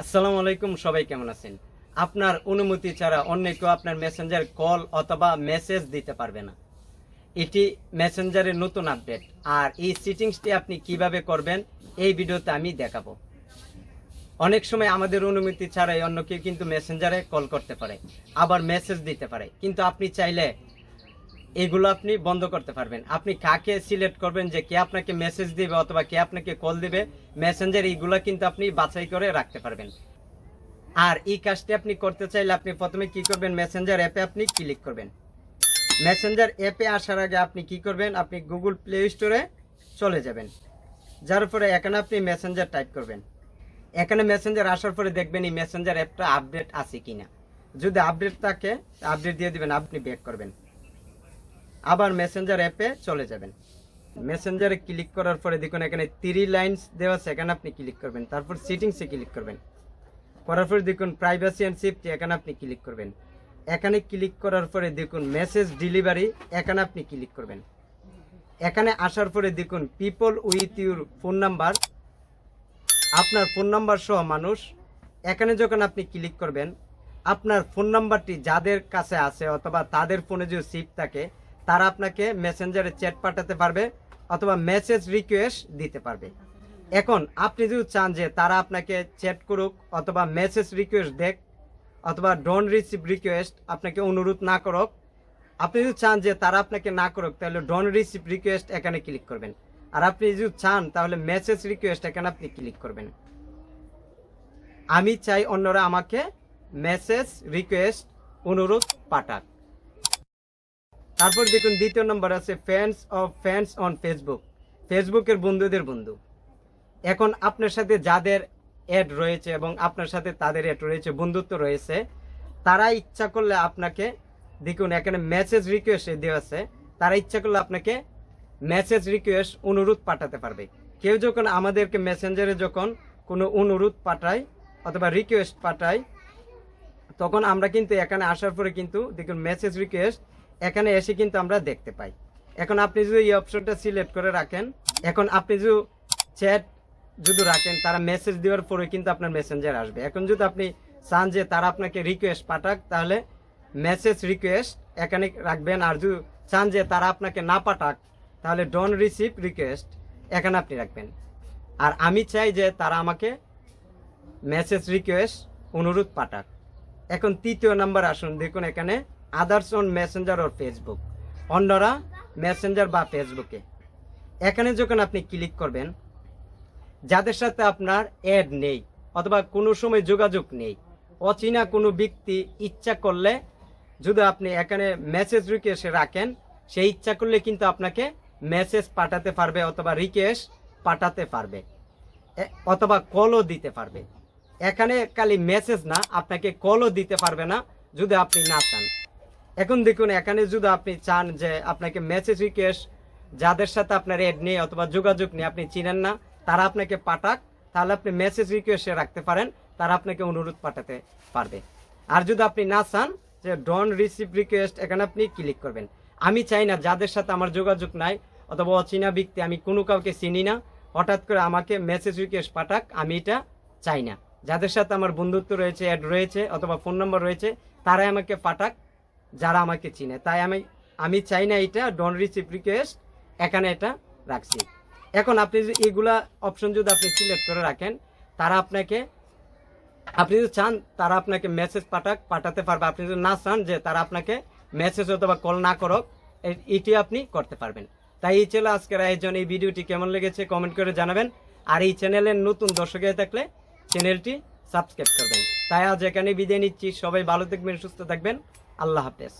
আসসালামু আলাইকুম, সবাই কেমন আছেন? আপনার অনুমতি ছাড়া অন্য কেউ আপনার মেসেঞ্জার কল অথবা মেসেজ দিতে পারবে না। এটি মেসেঞ্জারের নতুন আপডেট আর এই সেটিংসটি আপনি কীভাবে করবেন, এই ভিডিওতে আমি দেখাবো। অনেক সময় আমাদের অনুমতি ছাড়াই অন্য কেউ কিন্তু মেসেঞ্জারে কল করতে পারে, আবার মেসেজ দিতে পারে। কিন্তু আপনি চাইলে এগুলো আপনি বন্ধ করতে পারবেন। আপনি কাকে সিলেক্ট করবেন, যে কে আপনাকে মেসেজ দিবে অথবা কে আপনাকে কল দিবে মেসেঞ্জার এইগুলো কিন্তু আপনি বাছাই করে রাখতে পারবেন। আর এই কাজটি আপনি করতে চাইলে আপনি প্রথমে কি করবেন মেসেঞ্জার অ্যাপে আপনি ক্লিক করবেন। মেসেঞ্জার অ্যাপে আসার আগে আপনি কি করবেন, আপনি গুগল প্লে স্টোরে চলে যাবেন। যার পরে এখানে আপনি মেসেঞ্জার টাইপ করবেন। এখানে মেসেঞ্জার আসার পরে দেখবেন এই মেসেঞ্জার অ্যাপটা আপডেট আছে কিনা। যদি আপডেট থাকে আপডেট দিয়ে দিবেন, আপনি ব্যাক করবেন। আবার মেসেঞ্জার অ্যাপে চলে যাবেন। মেসেঞ্জারে ক্লিক করার পরে দেখুন এখানে থ্রি লাইনস দেওয়া এখানে আপনি ক্লিক করবেন। তারপর সিটিংসে ক্লিক করবেন। করার পরে দেখুন প্রাইভেসি অ্যান্ড সেফটি এখানে আপনি ক্লিক করবেন। এখানে ক্লিক করার পরে দেখুন মেসেজ ডেলিভারি এখানে আপনি ক্লিক করবেন। এখানে আসার পরে দেখুন people with your phone number আপনার ফোন নাম্বার সহ মানুষ, এখানে যখন আপনি ক্লিক করবেন, আপনার ফোন নাম্বারটি যাদের কাছে আছে অথবা তাদের ফোনে যদি সিপ থাকে তারা আপনাকে মেসেঞ্জারে চ্যাট পাঠাতে পারবে অথবা মেসেজ রিকোয়েস্ট দিতে পারবে। এখন আপনি যদি চান যে তারা আপনাকে চ্যাট করুক অথবা মেসেজ রিকোয়েস্ট দেখ অথবা ডোন্ট রিসিভ রিকোয়েস্ট আপনাকে অনুরোধ না করুক, আপনি যদি চান যে তারা আপনাকে না করুক, তাহলে ডোন্ট রিসিভ রিকোয়েস্ট এখানে ক্লিক করবেন। আর আপনি যদি চান, তাহলে মেসেজ রিকোয়েস্ট এখানে আপনি ক্লিক করবেন। আমি চাই অন্যরা আমাকে মেসেজ রিকোয়েস্ট অনুরোধ পাঠাক। তারপর দেখুন দ্বিতীয় নম্বর আছে fans of fans on Facebook ফেসবুকের বন্ধুদের বন্ধু। এখন আপনার সাথে যাদের অ্যাড রয়েছে এবং আপনার সাথে তাদের অ্যাড রয়েছে, বন্ধুত্ব রয়েছে, তারা ইচ্ছা করলে আপনাকে দেখুন এখানে মেসেজ রিকোয়েস্ট দেওয়া আছে, তারা ইচ্ছা করলে আপনাকে মেসেজ রিকোয়েস্ট অনুরোধ পাঠাতে পারবে। কেউ যখন আমাদেরকে মেসেঞ্জারে যখন কোনো অনুরোধ পাঠায় অথবা রিকোয়েস্ট পাঠায়, তখন আমরা কিন্তু এখানে আসার পরে কিন্তু দেখুন মেসেজ রিকোয়েস্ট এখানে এসে কিন্তু আমরা দেখতে পাই। এখন আপনি যদি এই অপশনটা সিলেক্ট করে রাখেন, এখন আপনি যদি চ্যাট যদি রাখেন, তারা মেসেজ দেওয়ার পরে কিন্তু আপনার মেসেঞ্জার আসবে। এখন যদি আপনি চান যে তারা আপনাকে রিকোয়েস্ট পাঠাক, তাহলে মেসেজ রিকোয়েস্ট এখানে রাখবেন। আর যদি চান যে তারা আপনাকে না পাঠাক, তাহলে ডন রিসিভ রিকোয়েস্ট এখানে আপনি রাখবেন। আর আমি চাই যে তারা আমাকে মেসেজ রিকোয়েস্ট অনুরোধ পাঠাক। এখন তৃতীয় নাম্বার আসুন, দেখুন এখানে others on Messenger or Facebook অন্যরা মেসেঞ্জার বা ফেসবুকে এখানে যখন আপনি ক্লিক করবেন, যাদের সাথে আপনার অ্যাড নেই অথবা কোনো সময় যোগাযোগ নেই, অচেনা কোনো ব্যক্তি ইচ্ছা করলে যদি আপনি এখানে মেসেজ রিকোয়েস্ট রাখেন, সেই ইচ্ছা করলে কিন্তু আপনাকে মেসেজ পাঠাতে পারবে অথবা রিকোয়েস্ট পাঠাতে পারবে অথবা কলও দিতে পারবে। এখানে খালি মেসেজ না, আপনাকে কলও দিতে পারবে না যদি আপনি না চান। এখন দেখুন, এখানে যদি আপনি চান যে আপনাকে মেসেজ রিকোয়েস্ট যাদের সাথে আপনার এড নেই অথবা যোগাযোগ নেই, আপনি চিনেন না, তারা আপনাকে পাঠাক, তাহলে আপনি মেসেজ রিকোয়েস্টে রাখতে পারেন, তারা আপনাকে অনুরোধ পাঠাতে পারবে। আর যদি আপনি না চান যে ডন রিসিভ রিকোয়েস্ট এখানে আপনি ক্লিক করবেন। আমি চাই না যাদের সাথে আমার যোগাযোগ নাই অথবা অচেনা ব্যক্তি, আমি কোনো কাউকে চিনি না, হঠাৎ করে আমাকে মেসেজ রিকোয়েস্ট পাঠাক, আমি এটা চাই না। যাদের সাথে আমার বন্ধুত্ব রয়েছে অ্যাড রয়েছে, অথবা ফোন নম্বর রয়েছে, তারাই আমাকে পাঠাক যারা আমাকে চিনে। তাই আমি আমি চাই না এটা ডন রিসিভ রিকোয়েস্ট এখানে এটা রাখছি। এখন আপনি যদি এগুলা অপশন যদি আপনি সিলেক্ট করে রাখেন, তারা আপনাকে, আপনি যদি চান, তারা আপনাকে মেসেজ পাঠাক, পাঠাতে পারবে। আপনি যদি না চান যে, তারা আপনাকে মেসেজ অথবা কল না করক এটি আপনি করতে পারবেন। তাই এই ছিল আজকের আয়োজন। এই ভিডিওটি কেমন লেগেছে কমেন্ট করে জানাবেন। আর এই চ্যানেলের নতুন দর্শক হয়ে থাকলে চ্যানেলটি সাবস্ক্রাইব করবেন। তাই আজ এখানে বিদায় নিচ্ছি। সবাই ভালো থাকবেন, সুস্থ থাকবেন। আল্লাহ হাফেজ